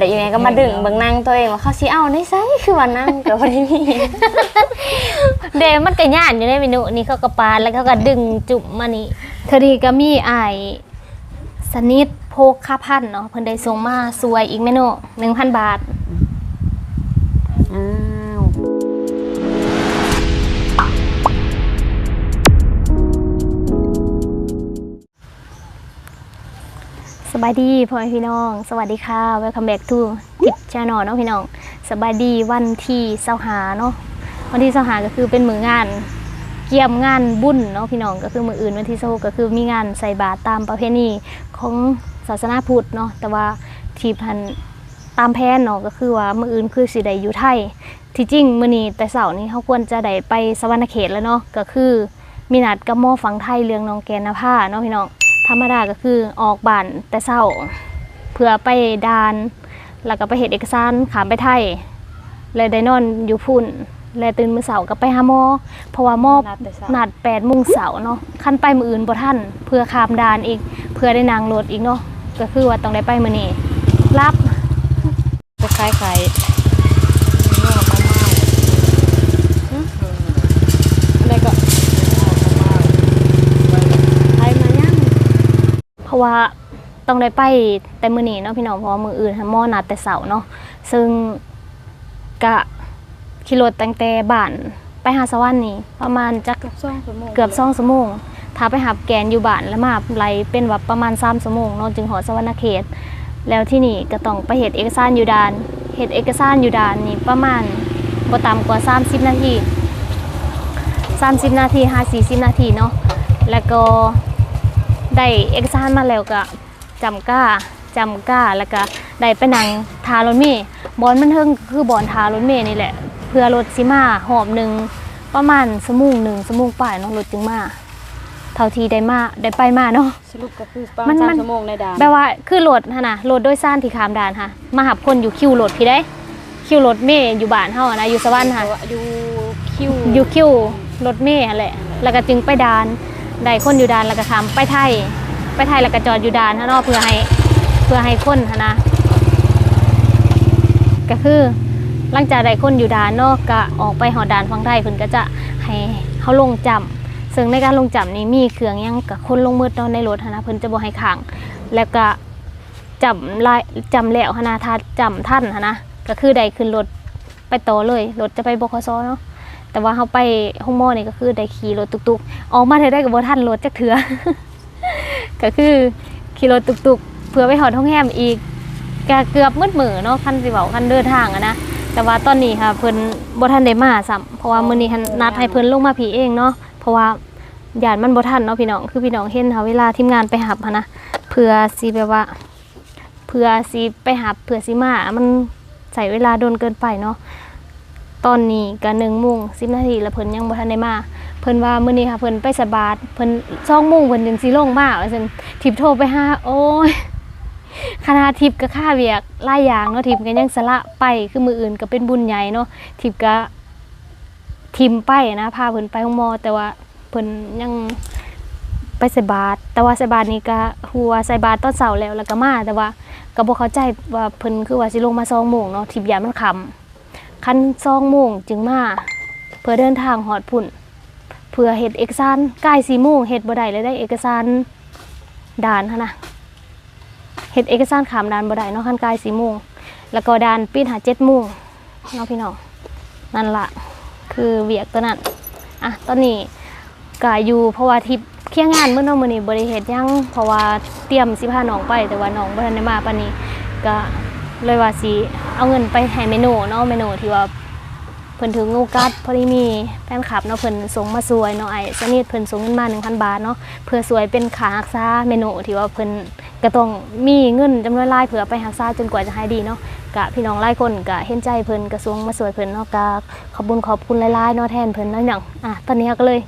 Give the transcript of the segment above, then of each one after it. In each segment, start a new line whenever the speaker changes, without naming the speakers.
เดี๋ยวยังไงก็มาดึงเบิ่งนั่งตัวเองว่าเขาสิเอาได้ไสคือว่านั่งก็บ่ได้มี
เดมันก็ย่านอยู่ในเมนูนี่เขาก็ปาดแล้วเขาก็ดึงจุ่มมานี่เทอดีก็มีอายสนิทโพกค่าพันเนาะเพิ่นได้ส่งมาสวยอีกเมนู1,000 บาท สบายดีพ่อแม่พี่น้อง สวัสดีค่ะ welcome back to ทิปชาแนลเนาะพี่น้องสบายดีวันที่เสาหาเนาะวันที่เสาหาก็คือเป็นมืองาน เกี่ยมงานบุญเนาะพี่น้องก็คือมืออื่นวันที่โซก็คือมีงานใส่บาตรตามประเพณีของศาสนาพุทธเนาะแต่ว่าที่พันตามแผนเนาะก็คือว่ามืออื่นคือสิได้อยู่ไทย ที่จริงมื้อนี้แต่เสาร์นี้เขาควรจะได้ไปสวรรณเขตแล้วเนาะก็คือมีนัดกับหมอฝังไทยเรื่องน้องแกนนภาเนาะพี่น้อง ธรรมดาก็คือออกบ้านแต่เช้า เพื่อไปดานแล้วก็ไปเฮ็ดเอกสารขามไปไทยเลยได้นอนอยู่พุ่นเลยตื่นมื้อเสาร์ก็ไปหาหมอเพราะว่าหมอ
นัดแต่เช้า
นัด8โมงเสาร์เนาะคันไปมื้ออื่นบ่ทันเพื่อข้ามด่านอีก เพื่อได้นางรถอีกเนาะก็คือว่าต้องได้ไปมื้อนี้รับ
จะคล้ายๆอะไรก็ไปมายัง
เพราะว่าต้องได้ไปแต่มื้อนี้เนาะพี่น้องเพราะว่ามื้ออื่นหาหมอนัดแต่เสาร์เนาะซึ่งกะขี่รถตั้งแต่บ้านไปหาสวรรค์นี่ประมาณจัก
เกือบ2ชั่วโมง
เกือบ2ชั่วโมงถ้าไปหับแกนอยู่บ้านแล้วมาไหลเป็นว่าประมาณ3ชั่วโมงเนาะจึงหอสวรรณเขต แล้วที่นี่ก็ต้องไปเฮ็ดเอกสารอยู่ด่านเฮ็ดเอกสารอยู่ด่านนี่ประมาณบ่ต่ำกว่า30นาที30นาที5 40นาทีเนาะแล้วก็ ได้เอกสารมาแล้วก็จำก้าจำก้าแล้วก็ได้ไปนั่งทารถเมล์บอนมันเทิงคือบอนทารถเมล์นี่แหละ เพื่อรถสิมาหอบหนึ่งประมาณสมุงหนึ่งสมุงป่ายเนาะรถจึงมาเท่าที่ได้มาได้ไปมาเนาะ
สรุปก็คือประ
มั
มานณ
มัน
3ชั่วโมงในด่าน
แปลว่าคือรถหั่นน่ะรถโดยสารที่ขามด่านค่ะมาหับคนอยู่คิวรถพี่ได้ คิวรถเมย์อยู่บ้านเฮาอะนะอยู่สวรรค์ค่ะ
อยู่คิว
อยู่คิวรถเมย์นั่นแหละ แล้วก็จึงไปด่าน ได้คนอยู่ด่านแล้วก็ขามไปไทยไปไทยแล้วก็จอดอยู่ด่านฮะเนาะเพื่อให้เพื่อให้คนนนะก็คือหลังจากได้คนอยู่ด่านเนาะก็ออกไปหอด่านฝั่งไทยเพิ่นก็จะให้เฮาลงจำซึ่งในการลงจำนี้มีเครื่องยังกับคนลงมืดเนาะในรถนะเพิ่นจะบ่ให้ขังแล้วก็จำลายจำแล้วนนะถ้าจำท่านนนะก็คือได้ขึ้นรถไปต่อเลยรถจะไปบคสเนาะ แต่ว่าเขาไปห้องหมอนี่ก็คือได้ขี่รถตุกๆ ออกมาเธอได้กับบ่ท่านรถจักเถือก็คือขี่รถตุกๆ เพื่อไปหอดห้องแฮมอีกก็เกือบมืดมือเนาะคันสิเว้าคันเดินทางอะนะแต่ว่าตอนนี้ค่ะเพิ่นบ่ทันได้มาซ้ำเพราะว่ามื้อนี้นนัดให้เพิ่นลงมาผีเองเนาะเพราะว่าญาติมันบ่ทันเนาะพี่น้องคือพี่น้องเห็นค่ะเวลาทีมงานไปหับนะเพื่อสิแบบว่าเพื่อสิไปหาเพื่อสิมา มันใส่เวลาโดนเกินไปเนาะ ตอนนี้ก็หนึ่งโมงสิบนาทีแล้วเพิ่นยังบ่ทันได้มาเพิ่นว่ามื้อนี้ค่ะเพิ่นไปสบาดเพิ่นสองโมงเพิ่นจึงสิลงมาว่าซั่นทิพโทรไปหาโอ้ยคณะทิพย์ก็ค่าเวียกหลายอย่างเนาะทิพย์ก็ยังสละไปคือมืออื่นก็เป็นบุญใหญ่เนาะทิพย์ก็ทิมไปนะพาเพิ่นไปห้องหมอแต่ว่าเพิ่นยังไปใส่บาตรแต่ว่าใส่บาตรนี่ก็หัวใส่บาตรตอนเสาร์แล้วแล้วก็มาแต่ว่าก็บ่เข้าใจว่าเพิ่นคือว่าสิลงมา2โมงเนาะทิพยามมันค่ำ คัน2โมงจึงมาเพื่อเดินทางฮอดพุ่น เพื่อเฮ็ดเอกสารใกล้4โมงเฮ็ดบ่ได้เลยได้เอกสารด่านหั่นน่ะเฮ็ดเอกสารขามด่านบ่ได้เนาะคันใกล้4โมงแล้วก็ด่านปิดหา7โมงเนาะพี่น้องนั่นละคือเวียกตัวนั้นอะตอนนี้ก็อยู่เพราะว่าทิพเคียงงานเมื่อน้องมือนี้บ่ได้เฮ็ดหยังเพราะว่าเตรียมสิพาน้องไปแต่ว่าน้องบ่ทันได้มาปานนี้ก็ เลยว่าสิเอาเงินไปให้เมนูเนาะเมนูที่ว่าเพิ่นถึงงูกัดพอดีมีแฟนคลับเนาะเพิ่นส่งมาสวยเนาะไอ้สนิทเพิ่นส่งเงินมา1,000 บาทเนาะเพื่อสวยเป็นค่ารักษาเมนูที่ว่าเพิ่นก็ต้องมีเงินจำนวนหลายเพื่อไปรักษาจนกว่าจะหายดีเนาะกะพี่น้องหลายคนก็เห็นใจเพิ่นกระทรวงมาสวยเพิ่นเนาะก็ขอบคุญขอบคุณหลายๆเนาะแทนเพิ่นเนาะหยังอะตอนนี้ก็เลย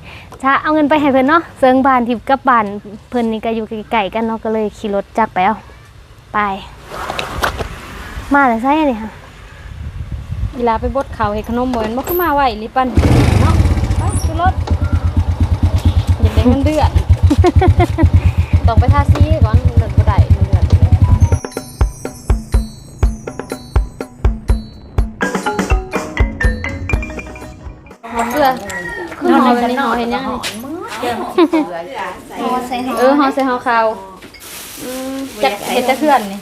จะเอาเงินไปให้เพิ่นเนาะเซิงบ้านทิพย์กับบ้านเพิ่นนี่ก็อยู่ใกลๆกันเนาะก็เลยขี่รถจักรไปเอาไป มาแต่ไสนี่ค่ะ
เวลาไปบดเขาวให้ขนมบ่แม่นบ่คือมาไว้ลิปันเนาะไปขึ้นรถอย่าได้เงินเดือนต้องไปทาสีก่อนเงินบ่ได้เงินเดือนเกลือคือห่อแบบนี้ห่อเห็นยังนี่
พอใส่หอ
เออห่อใส่ห่อขาวอืมจักเห็ดจะเพื่อนนี่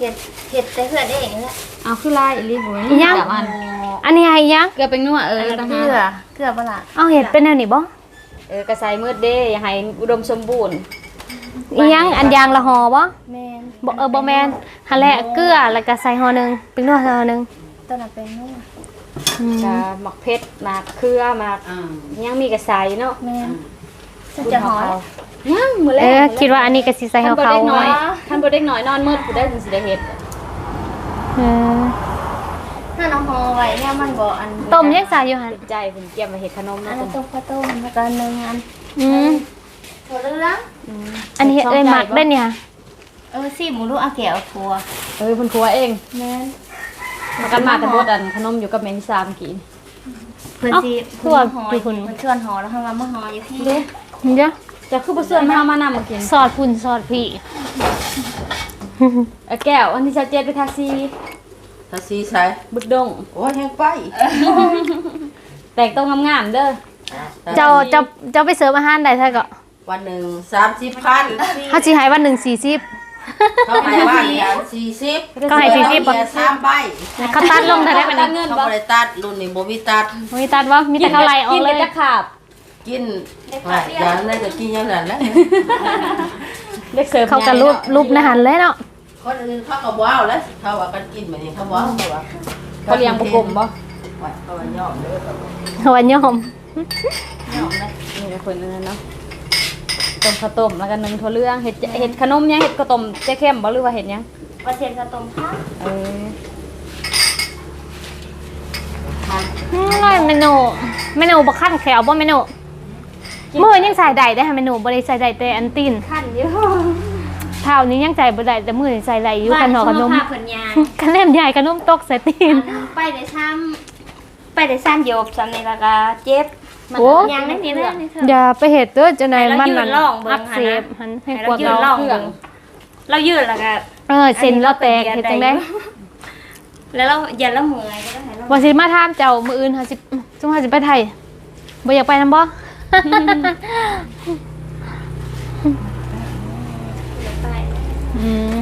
เห็ดเห็ดแต่เพื่อนเองแหละ
เอาคือลายอีหลีบ่
อีหยัง
สามอัน
อันนี้ให้ยัง
เกลือเป็นนัวเออ
เก
ต่าง
ลื
หาก
อเกลือปลา
เอาเห็ดเป็นแนวนี้บ่
เออกระใสมืดเด้อย่าให้อุดมสมบูรณ์
อีหยังอันยางละห่อบ่
แมน
บ่เออบ่แม่นหั่นแหละเกลือแล้วก็ใส่ห่อหนึงเป็นนัวใส่ห่อหนึง
ต้นน่ะเป็นนุ่ม
อืม
จะหมักเพชรหมักเครือหมักยังมีกระใสเนาะ
แมนฉัน จะหอ
ยังมื้อแร
เอกอคิดว่าอันนี้ก็สิใส่
ท่าน
ห่อ
บ่
เขา
เด็กน้อยท่านบ่เด็กน้อยนอนมืดผู้ได้ถึงสิได้เฮ็ด
เออ
ถ้าน้องหอไว้เนี่ยมันบ่อัน
ต้มยังใส่อยู่หั่น
ใจเพิ่นเก็บมาเฮ็ดขนม
อั
เนาะ
นนั้นต้มข้าวต้มแล้วก็หนึ่งอัน
อืม
ถั่วเหลือง
อันนี้เฮ็ดเอ้ยหมักได้เนี่ย
เออสิหมูลูกอาแก้วถั่ว
เออเพิ่นครัวเอง
แมน
มากันมาแต่บดอันขนมอยู่กับแม่ที่สามกิน
เพื่อนสิ
เอ้าถั่ว
หอ
คือคุณ
เพื่อนชวนหอแล้วทำมาเมื่อหออยู่ที่
เด้
เดี๋ยว
จะคือบ่เสื่อมมาเอามานำมากิน
ซอสพุ่นซอสพี่
เอาแก้วอันที่ชาเจ็ดไปทาซี
ถ้าสีใส่
บึกดง
โอ้ยแห้งไป
แต่งต้องงามๆเด้อ
เจ้าเจ้าเจ้าไปเสิร์ฟอาหารได้เท่าก็
วันหนึ่งสามสิบพัน
เฮาสิให้วันหนึง40
เขาให้บ้านเนี่ยสี่สิบ
ก็ให้สี่สิบ
เบียร์สามใบ
เขาตัดลงได้ได้บัด
ตั
นี้
ดเงิน
เขา
บ่
บริตัดรุ่นนี้บ่มีตัด
มีตัดว่ามีแต่เขาไล่ออก
กิน
เล
แต่
ย
จะขาบ
กินว่าอย่างนั้นก็กินอย่างนั้นแหละ
เล็กเสิร์ฟ
เขาก็รูปรูปในหันเลยเนาะ
คนอื่นเขาก็ว้าวแล้วเขาว่ากันกินแบบนี้เขาว้าวเขาว่า
เขาเลี้ยงบ่กลมบ่
ว่าเขาว่ายอมเด้อเขาว่า
เขาว่ายอม
นี่เป็นคนนึงเนาะต้มข้าวต้มแล้วก็นึ่งถั่วเหลืองเห็ดเห็ดขนมยังเห็ดข้าวต้มเจ๊เข้มบ่หรือว่าเห็ดหยัง
ปลาเทียนกระต้มข้าว
เออ
อืมอร่อยเมนูเมนูบ่ขั้นแขวบ่เมนู มื้อยังใส่ได้ได้ค่ะเมนูบ่ได้ใส่ได้แต่อันตีน
ขั้นเยอะ
เท้านี้ยังใส่บ่ได้แต่มื้อนี้ใส่ได้อยู่กันหนอขนม
บ้าเพิ่นยาง
คะแนนใหญ่ขนมตกใส่ตีน
อันไปได้ซ้ำไปได้ซ้ำโยบซ้ำนี่แล้วก็เจ็บมัน
โอ้
ยางนั่นนี่นะนี่เถอะ
อย่าไปเฮ็ดเด้อจังได๋
ให้เรา
มัน
ยื
นั่
น
น
ลองเบิ่ง
อักเสบ
หั่
หั
น
น
ให้
ให้
เรา
ปวด
ยืน
เรา
ลอง
เครื่
เบิ่
อง
งเรายืนแล้วก็
เออเส้นเราแตกเฮ็ดจังได๋
แล้วเราอย่าละเมอยก็ได้ให้เรา
ว่าสิมาถามเจ้ามื้ออื่นเฮาสิซุมเฮาสิไปไทยบ่อยากไปนํบ่
ไป
อืม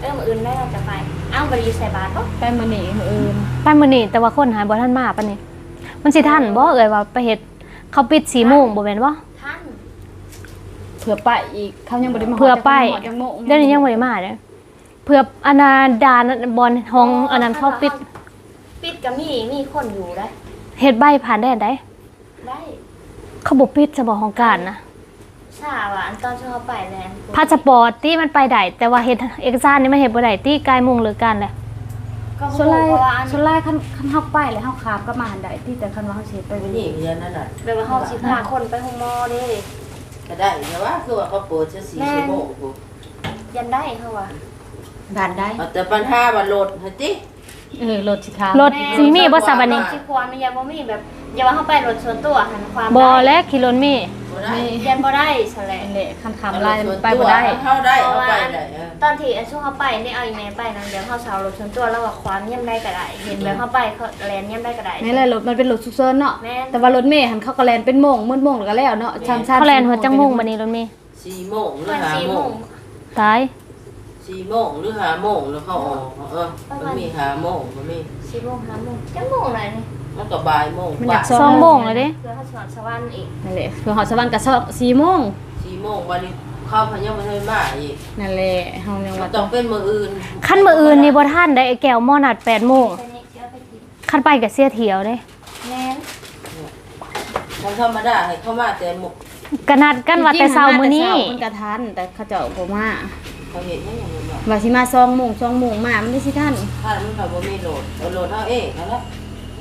เออมื้ออื่นได้เราจะไป เอ้าบริใส่บาตรบ่
ไปมื้อนี้มื้ออื่น
ไปมื้อนี้แต่ว่าคนหายบ่ทันมาปานนี้มันสิทันบ่เอ่ยว่าไปเฮ็ดเขาปิด4โมงบ่แม่นบ่
ท่าน
เผื่อไปอีกเขายังบ่ได้มา
เพื่อไป
ฮอดจังโมง
เดี๋ยวนี้ยังบ่ได้มาเด้อเพื่ออนาดานบอลห้องอันนั้นเขาปิด
ปิดก็มีมีคนอยู่ได้
เฮ็ดใบผ่านได้ได้
ได้
เขาบ่ปิดจะบอกของการนะ
ทราบว่าอันตอนที่เขาไปแลนด์
พาสปอร์ตที่มันไปได้แต่ว่าเฮ็ดเอกสารนี่มันเฮ็ดบ่ได้ที่กายมุ่งหรือกันแหละ
ก็
ส่วนไล่
เพราะว่าอัน
ส่วนไล่คันคันเฮาไปแล้วเฮาขามก็มาหันได้ที่แต่คันว่าเฮาสิไป
ไป
วัน
นี่
นี้
เรียนนั่นน่ะ
แบบว่าเขาสิพาคนไปห้องหมอเด้
ก็ได้แต่ว่าคือว่าเขาเปิดแค่สี่ชั่วโมงกู
ยันได้เขาว่า
ผ่านได้
เอาแต่ปัญหาว่าโหลดให้ติ
เออรถสิครับ
รถสิมีบ่ซะบัดนี้
สิควรมันยังบ่มีแบบ อย่าว่าเขาไปรถส่วนตัวหันความ
บ่
ได้
และขี่รถมี
บ่ได้
ยันบ่ได้สแล
อั
น
นนี้คันขามไล่ไปบ่ได้
เข้าได้เอาไปได้เออ
ตอนที่อันช่วงเขาไปนี่เอาอีเมลไปนั่นเดี๋ยวเขาเชารถส่วนตัวแล้วว่าความเยี่ยมได้ก็ได้เห็นแบบเขาไปเขาแลนเยี่ยมได้ก็ได้
นี่แหละรถมันเป็นรถซุกเซินเนาะ
แม่น
แต่ว่ารถเมย์หันเขาก็แลนเป็นโมงมืดโมงแล้วก็แล้วเนาะชามชาม
เขาแล่นหัวจังมุ่งบัดนี้รถมี
สี่โมงหรือ
วัน
ห้า
สี่
โม
โม
ง
ง
ตาย
สี่โมงหรือห้าโมงแล้วเขาออกเออมันมีห้าโมงมันมี
สี่โมงห้าโมงจังโมงไหนนี่
มันก็บ่ายโมง
มันอยาก
สองโมงแล้วเด้
เพื่อเขาสอนสวรรค์อีก
นั่นแหละคือหอดสวรรค์ก็4โมง
สี่โมงวันนี้เข้าพยังไม่ได้มาอีก
นั่นแหละเฮายัง
มั
ว่าน
ต้องเป็นมืออื่น
คันมื้ออื่นนี่บ่ทันได้ไอ้แก้วหม้อนัด8โมง
ไปนี่เดี๋ยวไปกิน
คันไปก็เสียเที่ยวเด้
แม่น
มันธรรมดาให้เข้ามาแต่หมก
ก็นัดกันว่าแต่เช้ามื้อนี้
มันก็ทันแต่เขาเจ้าบ่มา
เขาเห็นยังอย่างนี้ว่า
ว่าสิมา2โมง2โมงมามันได้สิทัน
ถ้ามันแบบว่ามีโหลดเอาโหลดเอาเองนั่นแหละ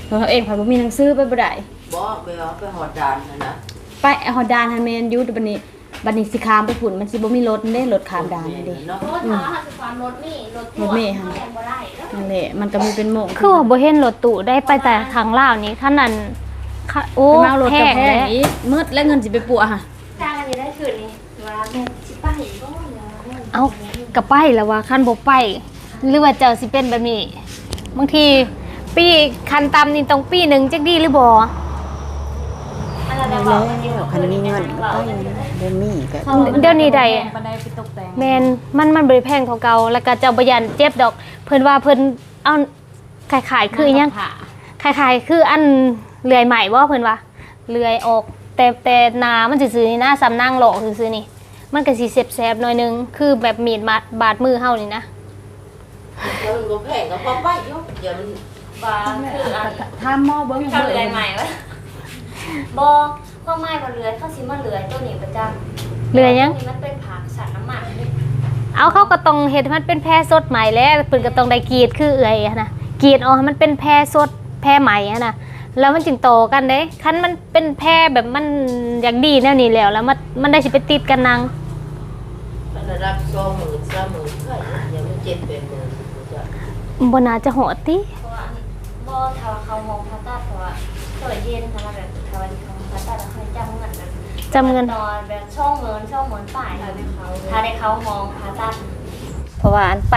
เพราะเขาเองเพิ่นบ่มีหนังสือไปบ่ได้
บ่ไปเอาไปหอดดานนะนะ
ไปฮอดดานฮันแมนอยู่บัดนี้บัดนี้สิข้ามไปพุ่นมันสิบ่มีรถเด้รถข้ามด่านนั่นเด้
เนาะ
เพราะว่าถ้าเขาจะความรถนี่รถทั่ว
รถเมล์ค่ะ
เขาแลนบ่ได้แล้ว
นั่นแหละมันก็มีเป็นโมง
คือว่าบ่เห็นรถตู้ได้ไปแต่ทางลาวนี้คันนั้นค่ะโอ้
ไปเมารถ
แพ
กับ
ง
แพ
แล้
ง
ว
อีกมืดและเงินสิไปปัวค่ะ
จ้างกันอยู่ได้คืนนี้เวลาแม่สิไปก็อย่าแม่
เอากระไปแล้วว่าคันบ่ไปหรือว่าเจ้าสิเป็นแบบนี้บางที ปีคันตำนี่ต้องปีหนึ่งจักดีหรือบ่
อันนั้น
แล้
ได้
ว
บอกกันอยู่
คันมีเงินก็ไปเดมี่ก็
เดี๋ยวนี้ได้
ปานใดแม
นมันมันบริแพงเท่าเก่าแล้วก็เจ้าบยันเจ็บดอก เพิ่นว่าเพิ่นเอาขายขายคือยังขายขายคืออันเลื่อยใหม่บ่เพิ่นว่าเลื่อยออก แต่แต่นามันซื่อๆนี่นะสำนางหลอกซื่อๆนี่ มันก็สิแสบๆหน่อยหนึงคือแบบมีดบาดบาดมือเฮานี่นะ
เดี๋ยวมันบ่แพงก็พอไปอยู่เดี๋ยวมัน
บาคืออัน
ทามหม้อเบิ้ง
เขาเลือยใหม่วะบอข้อไม้มาเลือยเขาสิมาเลือยตัวนี้ประจำ
เลื่อยหยัง
ตัวนี้มันเป็นผักสัตว์น้ำมัน
เอาเขาก็ต้องเฮ็ดให้มันเป็นแพรสดใหม่แล้วเพิ่นก็ต้องได้กรีดคือเอื้อยอะนะกรีดออกให้มันเป็นแพรสดแพรใหม่อะนะแล้วมันจึงโตกันเด้คันมันเป็นแพรแบบมันอย่างดีแนวนี้แล้ว แล้วมันมันได้สิไปติดกันนาง
มันระดับสองหมื่นสามหมื่นเท่าไหร่เดี๋ยวมันเจ็ดแปดหมื่นจ้ะ
บ่น่าจะโหดติ
เพราว่าอันบอทาเขามองพาต้าเพราะว่าสวเย็นทำมาแบบทาวันเขาพาต้าแล้วเขาจำเงินแบบ
จำเงิน
นอนแบบช่องเงินช่องเงินป่ายทาได้เขาทาได้เขามองพาต้า
เพราะว่าอันไป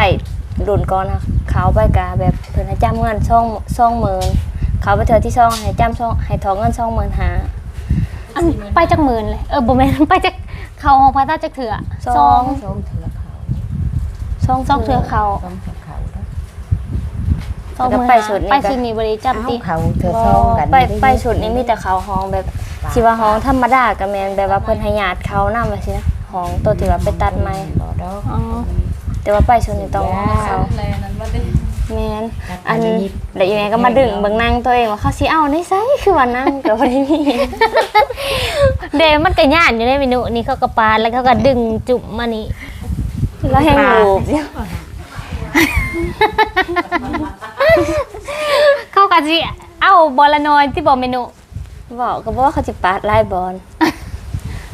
รุ่นก่อนนะเขาไปกาแบบเพิ่นให้จำเงินช่องช่องหมื่นเขาไปเธอที่ช่องให้จำช่องให้ทองเงินช่องหมื่นหา
อันไปจักหมื่นเลยเออบ่แม่นไปจักเขาของพระเจ้าจักเถื่อ
สอง
สองเถื่อเขา
ช่อง
สองเถื่อเขา
สองเถื่อ เขาแล้ว
สองหมื่น
ไปสุดนี่ก็
ไปสุดนี่บ่ได้จำติ
เอาเขาเถื่อซองกัน
ไปไปชุดนี้มีแต่เขาห้องแบบสิว่าห้องธรรมดาก็แม่นแบบว่าเพิ่นให้ญาติเขานำว่าสินะห้องตัวที่ว่าไปตัดไม้
บ่ดอก
อ๋อ
แต่ว่าไปชุดนี้ต้องให้เขา
แลนั้นว่าได้
แม่นอันแล้วอีแม่ก็มาดึงเบิ่งนั่งตัวเองว่าเขาสิเอาในไสคือว่านั่งก็บ่ได้มี
เดมันก็ย่านอยู่ในเมนูนี่เขาก็ปาดแล้วเขาก็ดึงจุ่มมานี่
แล้วให้รูปอยู่
เขาก็สิเอาบอละน้อยที่บอกเมนู
บอกก็บอกว่าเขาสิปาดลายบอล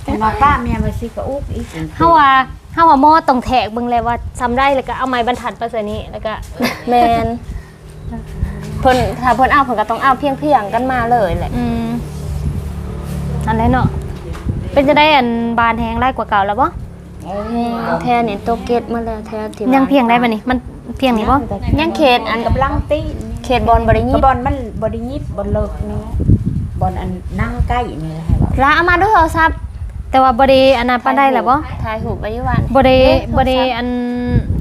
แต่ว่าป้าเมียมาสิก็อุกอีก
เฮาว่าเฮาว่าหม้อต้องแทกเบิ่งเลยว่าทำได้แล้วก็เอาไม้บรรทัดไปใส่นี่แล้วก็
แมนเพิ่นถ้าเพิ่นเอาเพิ่นก็ต้องเอาเพียงเพียงๆกันมาเลยแหละ
อืมอันไรเนาะเป็นจะได้อันบานแหงได้กว่าเก่าแล้วบ่
เอ
แทนนี่ตัวเกตมาแล้วแทนที่
ยังเพียงได้บ่นี่มันเพียงนี่บ่
ยังเขตอัน
กำลังตี
เขตบอลบริ
ก็
ญิ
บอลมันบ่ได้ยิบบอลเลิกนี่บอลอันนั่งใกล้นี่แหละให้ว่า
ลาเอามาด้วยโทรศัพท์
แต่ว่าบ่ได้อันนั้นปานได้แล้วบ่
ถ่ายหูปไว้อยู่วัน
บ่ได้บ่ได้อัน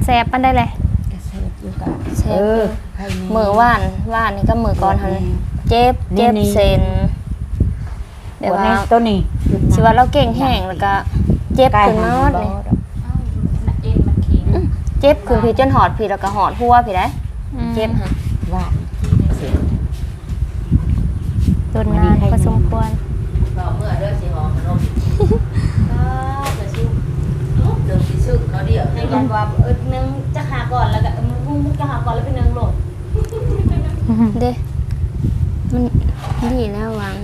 แสบปานได้เลย
กระเซ็อยู่กับ
เช็
เอ
ค
อให้แมื
อว่านว่านนี่ก็มือก่อนหันเจ็บเจ็บ
นี่
เซนแบบ
บอล
ว่า
ในตัวนี้
สิว่าเราเก่งแห้งแล้วก็ เจ็บ
ใกล้
ขึ้นมาหมด
บ่
นี่
ดอก
เอ็นมันเข็ง
เจ็บขึ้นพี่จนหอดพี่แล้วก็หอดหัวพี่ได้เจ็บฮะ
ว่าเสีย
โดนงานพอสมควร
เราเมื่อเด้อสิหอมขนมก็จะชิวเดิมสิซึ่งเขาเดียว
ให้กันว่าเออนึงจะหาก่อนแล้วก็เออมึงมึงจะหาก่อนแล้วไปนึงโหลด
เด้มันดีแล้ววาง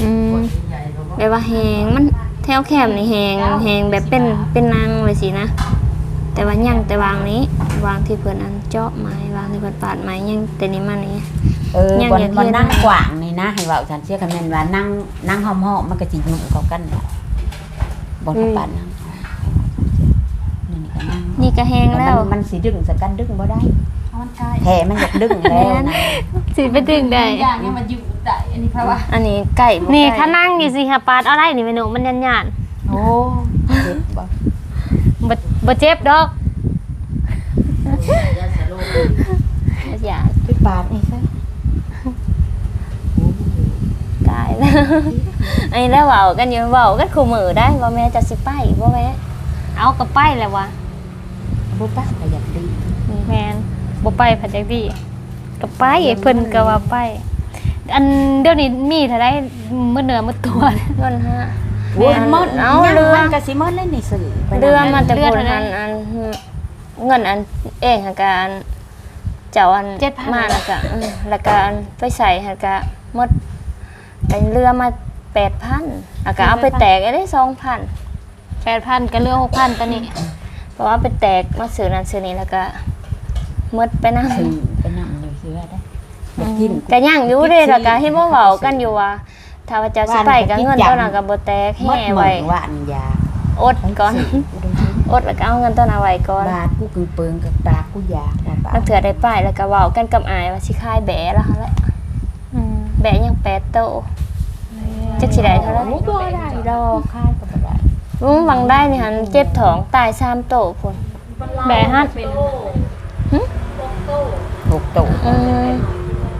อืม
ใหญ่เราก็
แบบว่าแหงมัน แถวแคมนี่แหงแหงแบบเป็นเป็นนางไว้สินะ แต่ว่ายังแต่วางนี้ วางที่เพิ่นอันเจาะไม้วางที่เพิ่นปาดไม้ยังแต่นี้มันนี่
เออ
ยัง
บอล
อยาก
บอล
เห็น
นั่งกว่างนี่นะให้เว่าฉันเชื่อกันแม่นว่านั่งนั่งห้อมห้อมมันก็สิยุ่งเขากันแหละบอลเขาปานนั่งนี่ก็นั่ง
นี่ก็แหงแล้ว
มันมันสิดึงสกันดึงบ่ได้
มันใช่
แผลมันอยากดึงแล้วนะ
สิไปดึงได้
อย่างนี้มันอยู่ ได้อันนี้เพราะว่า
อันนี้ไก่บ่
นี่
ไก่
ถ้านั่งอยู่สิหาปาดเอาได้นี่เมนูมันยันยาน
โอ้เจ็บบ่
บ่บ่เจ็บดอก
ยาสลบ
อย่า
ไปปาดนี่ซะ
ตายแล้วอันนี้แล้วเว้ากันอยู่เว้ากันคู่มือได้ว่าแม่จะสิไปบ่แม่
เอากระไปแล้ววะ
บ่ป้าก็อยากดี
แมนบ่ไปผัดจักดีกระไปเพิ่นก็ว่าไป อันเดี๋ยวนี้มีเท่าได้มื้อเนื้อมื้อตัว
เงินฮะ
โอ้ยหมด
เอา
ยัง
เรือ
มันก็สิหมดเลยนี่สื่อไป
เรือมาแต่
เดื
พู
อน
ด
เท่านั้
อั
น
นอันเงินอันเองหาการเจ้าอัน
7,000
มาแล้วก็อืมแล้วก็อันไปใส่หากะหมดเป็นเรือมา8,000แล้วก็เอาไปแตกได้2,000
8,000ก็เหลือ6,000ตอนนี้
เพราะว่าไปแตกมาซื้อนั่นซื้อนี้แล้วก็หมดไปนำ
สื่อไปนำอยู่เสือได้ อยากกิน
ก็ยังอยู่เด้แล้วก็เห็นบ่เว้ากันอยู่ว่า ถ้าว่าเจ้าสิไปก็เงินเท่านั้นก็บ่แตก
หมด
แห่
เหมื
ไว้
อนว่าอันยา
อดก่อน
ไปซื้อ
อดแล้วก็เอาเงินต้นเอาไว้ก่อน
บาทกูกึ่งเปิงกับปากกูอยากว่าปาก
นักเถื่อได้ป้ายแล้วก็เว้ากันกับอายว่าสิขายแบะแล้วหั่นแหละ
อืม
แบะยังแปดโตจักสิได้เท่าไหร่
บ่ได้ดอกค่ายก็บ่ได้
อืมวังได้นี่หั่นเจ็บท้องตาย3โตพุ่น
แบะฮัด
หกโต
อื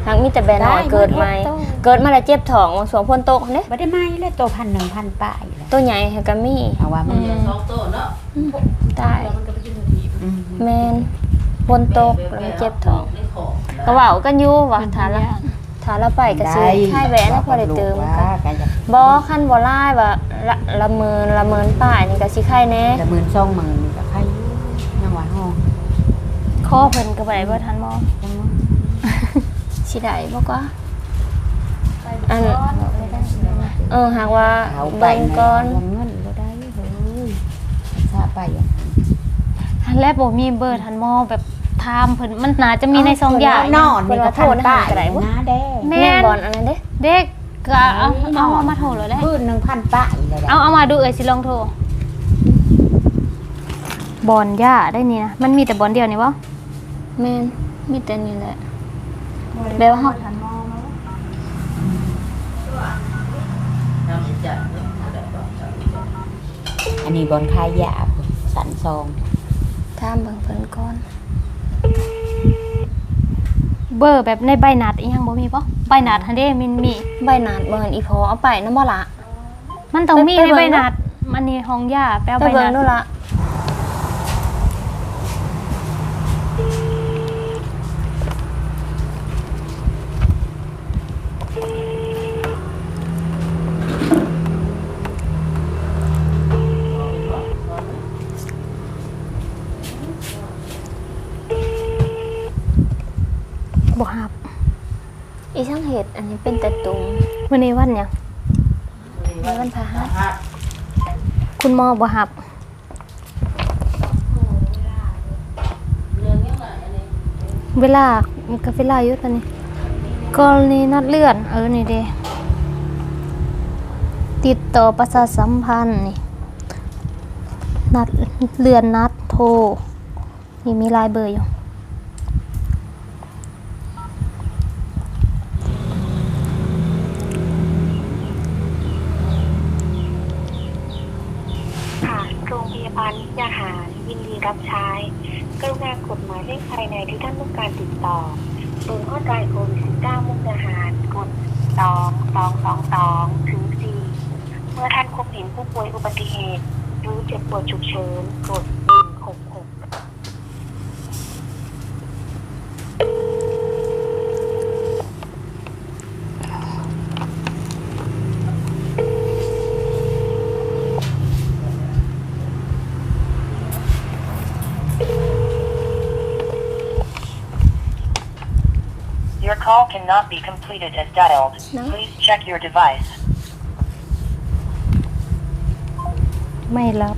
มทั้งมีแต่แบะน้อยเกิดใหม่เกิดมาแล้วเจ็บท้องสวงพ่นโตกเด้
บ่ได้ไหม้เลยตัวพันหนึ่งพันป้ายเลย
ตัวใหญ่ก็มี
เอาว่ามัน
สองโต๊ะเนาะ
ตาย
อืม
แม่นพ่นโตกแล้วมันเจ็บท้อง
ในของ
ก็เว้ากันอยู่ว่าถ้าละถ้าเราไปก็สิขายแบะแล้วพอได้เติม
ว่า
กัน
กันจะ
บ่คันบ่ลายว่าละละเมินละเมินป้ายนี่ก็สิขายแน่
ละหมื่นสองหมื่นก็ใครอยู่ยังว่าห้อง
ข้อเพิ่นก็บ่ได้บ่ทันมอง
จังว่า
สิได้บ่ก็อันเออหากว่า
เอาไป
เบิ่งก่อน
วงเงินบ่ได้เลยซาไปอะ
ทันแรกบ่มีเบอร์ทันมอแบบถามเพิ่นมันน่าจะมีในซองยา
นอนนี่ก็พันป้ายนะแด้
แม่
แม่น
น
บอลอันนั้นเด้
เด็กก็เอาเอาเอามาโทรเลยแหละ
พื้นหนึ่งพันป้ายเลย
เอาเอามาดูเอ้ยสิลองโทรบอลย่าได้นี่นะมันมีแต่บอลเดียวนี่บ่
แม่นมีแต่นี่แหละ แบบว่าเฮา
น้ำจัดเนาะ
อันนี้บอลคายยาสันซอง
ถามเบิ่งเพิ่นก่อน
เบอร์แบบในใบหนาดอีหยังบ่มีบ่ใบหนาดทันเด้มันมี
ใบหนาดบ่เห็นอีพอเอาไปนำบ่ล่ะ
มันต้องมี
ไป
ใน
เบิ่ง
ใบหนาดมันนี่ห้องย่าแปล
ไป
ใบห
เบิ่ง
นาด
ดูล่ะ อันนี้เป็นต่ตุ่ม
มื้อนี้วันหยัง
มีวันพฤหัส
คุณหมอบ่ฮับเวลามันก็เวลาอยู่ตอนนี้กรณีนัดเลื่อน เออนี่เดติดต่อประชาสัมพันธ์นี่นัดเลื่อนนัดโทรนี่มีลายเบอร์อยู่
ค่ะโรงพยาบาลวิทยาหารยินดี รับใช้ กรุณากดหมายเลขภายในที่ท่านต้องการติดต่อศูนย์ข้อใจโควิด19มุกดาหารกด2 2 2 2ถึง4เมื่อท่านพบเห็นผู้ป่วยอุบัติเหตุ หรือเจ็บปวดฉุกเฉินกด
cannot be completed as dialed. Please check your device.
ไม่รับ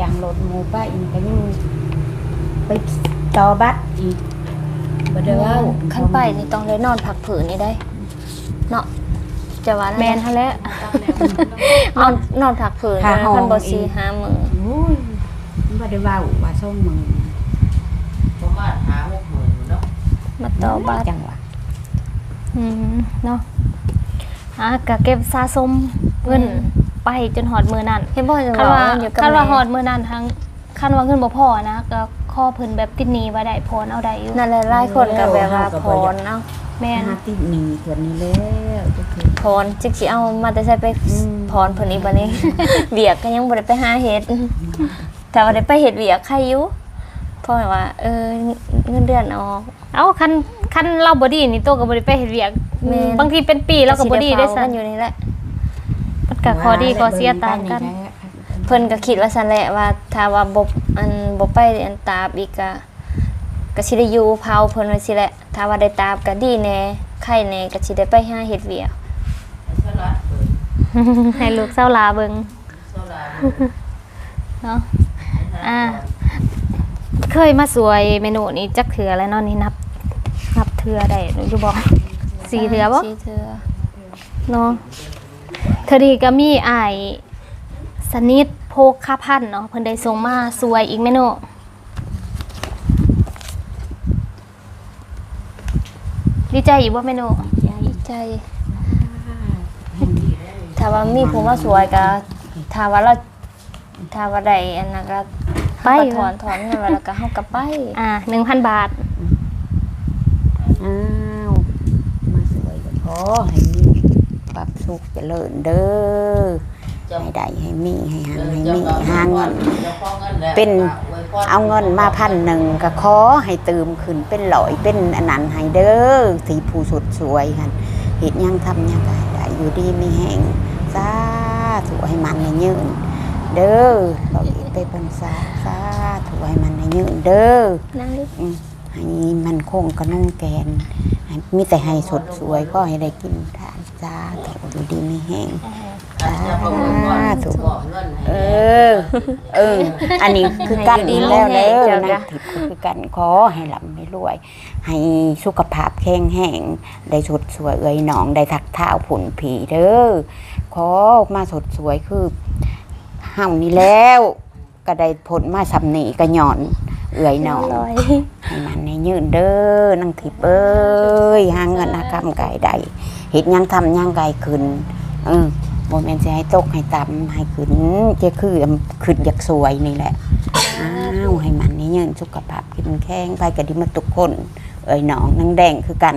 ยางรถหมูป้าอินก็ยังไปต่อบัตรอีกบ่ได้เว่า
คันไปนี่ต้องได้นอนพักผืนนี่ได้ เนาะจะว่า
แมนฮะแล้ว
นอนนอนพักผืนคันบ่สีหามือ
โอ้ยมันบ่ได้เว่าว่าส่งมึง
ประมาณห้าหกหมื่นเนาะ
มาต่อบัตร
จังหวะ
อืมเนาะอะก็เก็บสะสมเงินไปจนหอดมือนั่น
เห็นบ่จะ
คัน
บอก
ว่า
ว่าอยู่กับ
คันว่าหอ
แม่
ดมือนั่นทั้งคันว่าเงินบ่พอนะก็ข้อเพิ่นแบบติดหนี้ไว้ได้พอเอาได้อยู่
นั่นแหละหลายคนก็แบบว่าพรเนาะ
แม่น
หาติดหนีเกิดนี้แล้วก็คือ
พรจิกสิเอามาแต่ใช้ไป
อืม
พรเพิ่นอีกบัดนี้เวียกก็ยังบ่ได้ไปหาเฮ็ดแต่ว่าได้ไปเฮ็ดเวียกใครอยู่ เพราะว่า เออเงินเดือนออก
เอ้าคันคันเราบ่ดีนี่โตก็บ่ได้ไปเฮ็ดเวียก
แม่น
บางทีเป็นปีเราก็บ่ดีได้
สิ
ซั่
เฝ้านกันอยู่นี่แหละ
มันก็ข้อดีข้อเสียต่างกัน
เพิ่นก็คิดว่าซั่นแหละว่าถ้าว่าบ่อันบ่ไปอันตาบอีกก็ก็สิได้อยู่เผาเพิ่นว่าสิแหละ ถ้าว่าได้ตาบก็ดีแน่ไข่แน่ก็สิได้ไปหาเฮ็ดเวียก
สลัดเปิด
ให้ลูกเศร้าลาเบิง
สลัด
เนาะอ่า เคยมาสวยเมนูนี้จักเถือแล้วเนาะนี่นับ นับเถือได้หนูจะบอกสี่เถือบ่
สี่เทื่อ
เนาะเธอดีก็มีอาย
สนิทโพกค่าพันเนาะเพิ่นได้ส่งมาสวยอีกแม่โนดีใจอีกว่าแม่โน
ดีใจถ้าว่ามีผู้มาสวยก็ถ้าว่าเราถ้าว่าได้อันนั้นก็
ไป
เฮาก็ถอนถอนเงินไว้แล้วก็เฮาก็ไป
อ่า1,000บาท
อ้าวมาสวยก็ขอให้มีความสุขเจริญเด้อให้ได้ให้มีให้หางให้มีหาเงิน เป็นเอาเงินมาพันหนึ่งก็ขอให้เติมขึ้นเป็นหลอยเป็นอันนั้นให้เด้อสีผู้สุดสวยหันเห็ดหยังทำหยังก็ให้ได้อยู่ดีมีแห้งสาธุให้มันให้ยืน เด้อเราอีกไปพรรษาสาธุให้มันให้ยืนเด้อ
นั่งดิ
อืมให้มันคงกระนุ่งแกนให้มีแต่ให้สดสวยก็ให้ได้กินทานสาธุอยู่ดีมีแห้งสาธุเออ เออ อันนี้คือกันแล้วเด้อนะทิพย์คือกันขอให้หลับไม่รวย ให้สุขภาพแข็งแรงได้สดสวยเอ้ยหนองได้ทักเท้าผุนผีเด้อขอมาสดสวยคือ เฮานี่แล้ว ก็ได้ผลมาสำนีก็หย่อน เอ้ยหนองให้มันในยืนเด้อนั่งทิพเอ้ยหาเงินหากำไก่ได้เห็ดยังทำหยังไก่ขึ้นเออโมเมนต์จะให้ตกให้ต่ำให้ขึ้นจะคือขึ้นอยากสวยนี่แหละอ้าวให้มันในยืนสุขภาพเข้มแข็งไปกับดิมาทุกคน เอ้ยหนองนังแดงคือกัน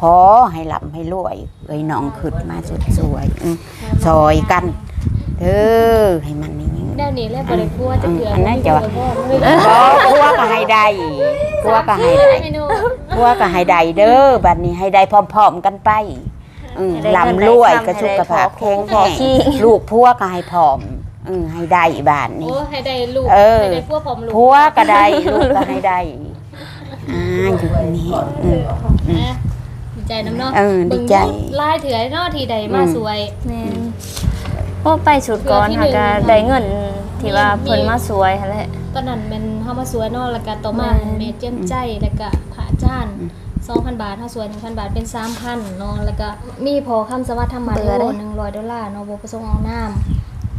ขอให้หลับให้รวย เอ้ยหนองขึ้นมาสุดสวยซอยกัน เด้อให้มันในยืน
แนวนี้แล้วบ่ได้กลัวจะเถื่อ
อันนั้นจะว่า
บ่ไม่
บ่พัวก็ให้ได้พัวก็ให้ได้
เมนู
พัวก็ให้ได้เด้อบัดนี้ให้ได้พร้อมๆกันไปอืมลำรวยก็สุขภาพแข็งแรงลูกพัวก็ให้พร้อมอืมให้ได้บ้านนี้
โอ้ให้ได้ลูก
เออ
ให้ได้พวกผมลูก
พัวก็ได้ลูกก็ให้ได้อ่าอยู่นี่อืม
นะดีใจน้ำเนาะ
เออดีใจ
เบิ่งดูลายเถื่อเนาะที่ใดมา
อืม
สวย
แม่น โอ้ไปสุดก่อนค่ะก็ได้เงินที่ว่าเพิ่นมาสวยหั่นแหละ
ตอนนั้นเป็นเฮามาสวยเนาะแล้วก็ต่อมา
แม่น
เมเจียมใจแล้วก็ผาจ้าน2,000 บาทเฮาสวย1,000 บาทเป็น 3,000เนาะแล้วก็มีพอคำสวัสดิ์ธรรมะโล100ดอลลาร์เนาะบ่ประสงค์เอาน้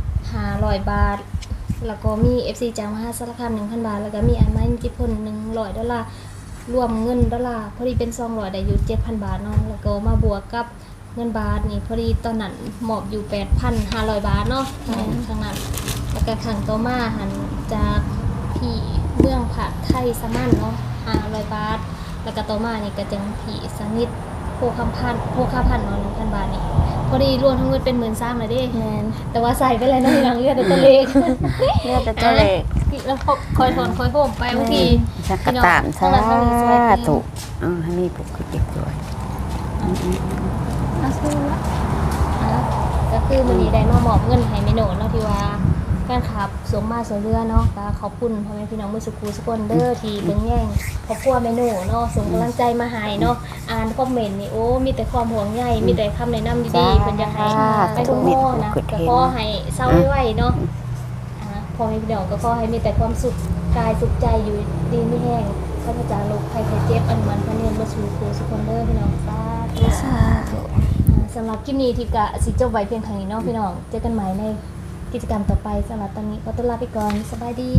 ำ500 บาท แล้วก็มี FC จากมหาสารคาม1,000 บาท แล้วก็มีอันไม้นิติพล100ดอลลาร์รวมเงินดอลลาร์พอดีเป็น200ได้อยู่7,000 บาทเนาะแล้วก็มาบวกกับ เงินบาทนี่พอดีตอนนั้นหมอบอยู่ 8,500 บาทเนาะทางนั้นแล้วก็ขังต่อมาหันจากพี่เมืองผักไทยสมันเนาะ500 บาท แล้วก็ต่อมานี่ก็จังพี่สนิทโพคำพันโพคาพันเนาะ1,000บาทนี่พอดีรวมทั้งหมดเป็น13,000เลยเด้
แม่น
แต่ว่าใส่ไปเลยเนาะหลังเลือดตัวเล็ก
เลือดแต่ตัวเล็ก
แล้วคอยถอนคอยโหมไปบางที
สักกะตามสาธุเออให้มีปกคือเด็ กสวย
ก็คือมันนี้ได้มามอบเงินให้เมโนเนาะที่ว่าแฟนคลับสวมมาสวยเรือเนาะก็ขอบคุณพ่อแม่พี่น้องมือสุกูสกอนเดอร์ที่เบิ่งแย่งครอบครัวเมโนเนาะส่งกำลังใจมาให้เนาะอ่านคอมเมนต์นี่โอ้มีแต่ความห่วงใยมีแต่คำแนะนำดีๆเพิ่นอยากให้ไปดูโมนะก็ขอให้เศร้าไว้เนาะพ่อแม่พี่น้องก็ขอให้มีแต่ความสุขกายสุขใจอยู่ดีไม่แห้งข้าพเจ้าโรคภัยไข้เจ็บอันมันพะเนียนบ่สู่ครูสกอนเดอร์พี่น้องสาธุ
สาธุ
อ่า สำหรับคลิปนี้ทิพย์กะสิจบไว้เพียงเท่านี้เนาะพี่น้อง เจอกันใหม่ในกิจกรรมต่อไปสำหรับตอนนี้ขอตัวลาไปก่อนสบายดี